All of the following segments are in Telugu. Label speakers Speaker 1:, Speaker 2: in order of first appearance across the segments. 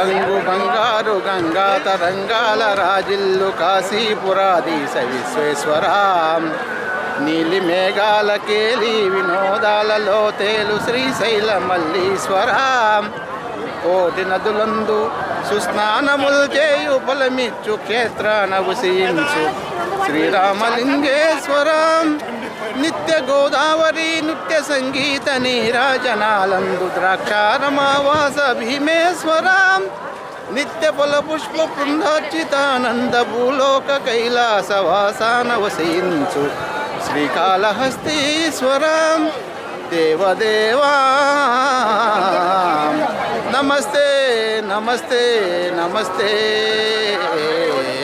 Speaker 1: రంగు బంగారు గంగా తరంగాల రాజిల్లు కాశీపురాధీశ విశ్వేశ్వర. నీలి మేఘాల కేలి వినోదాలలో తేలు శ్రీశైల మల్లీశ్వర. కోటి నదులందు సుస్నానములు చేయు బలమిచ్చు క్షేత్రాన ఉసయించు శ్రీరామలింగేశ్వరం. నిత్య గోదావరి నృత్య సంగీత నీరాజనాలందు ద్రాక్షారమావాస భీమేశ్వరం. నిత్య ఫల పుష్ప బృందార్చితానంద భూలోక కైలాస వాసాన వసయించు శ్రీకాళహస్తీశ్వరం. దేవదేవా. నమస్తే నమస్తే నమస్తే.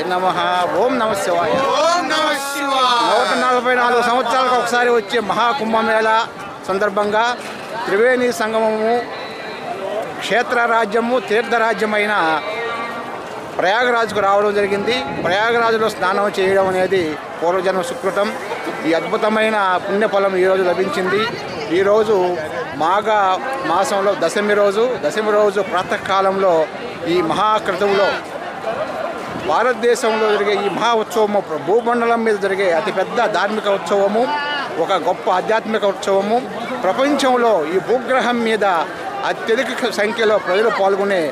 Speaker 1: నమ. ఓం నమ శివాయ.
Speaker 2: ఓం నమ శివాయ.
Speaker 1: నలభై నాలుగు సంవత్సరాలకు ఒకసారి వచ్చే మహాకుంభమేళ సందర్భంగా త్రివేణి సంగమము క్షేత్రరాజ్యము తీర్థరాజ్యమైన ప్రయాగరాజుకు రావడం జరిగింది. ప్రయాగరాజులో స్నానం చేయడం అనేది పూర్వజన్మ సుకృతం. ఈ అద్భుతమైన పుణ్యఫలం ఈరోజు లభించింది. ఈరోజు మాఘ మాసంలో దశమి రోజు. దశమి రోజు ప్రాతకాలంలో ఈ మహాకృతువులో భారతదేశంలో జరిగే ఈ మహా ఉత్సవము భూమండలం మీద జరిగే అతిపెద్ద ధార్మిక ఉత్సవము ఒక గొప్ప ఆధ్యాత్మిక ఉత్సవము. ప్రపంచంలో ఈ భూగ్రహం మీద అత్యధిక సంఖ్యలో ప్రజలు పాల్గొనే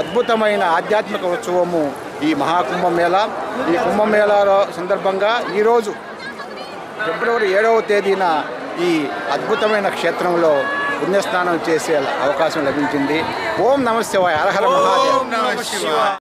Speaker 1: అద్భుతమైన ఆధ్యాత్మిక ఉత్సవము ఈ మహాకుంభమేళ. ఈ కుంభమేళాలో సందర్భంగా ఈరోజు ఫిబ్రవరి ఏడవ తేదీన ఈ అద్భుతమైన క్షేత్రంలో పుణ్యస్నానం చేసే అవకాశం లభించింది. ఓం నమశివాయ శివాయ. మహాదేవ్.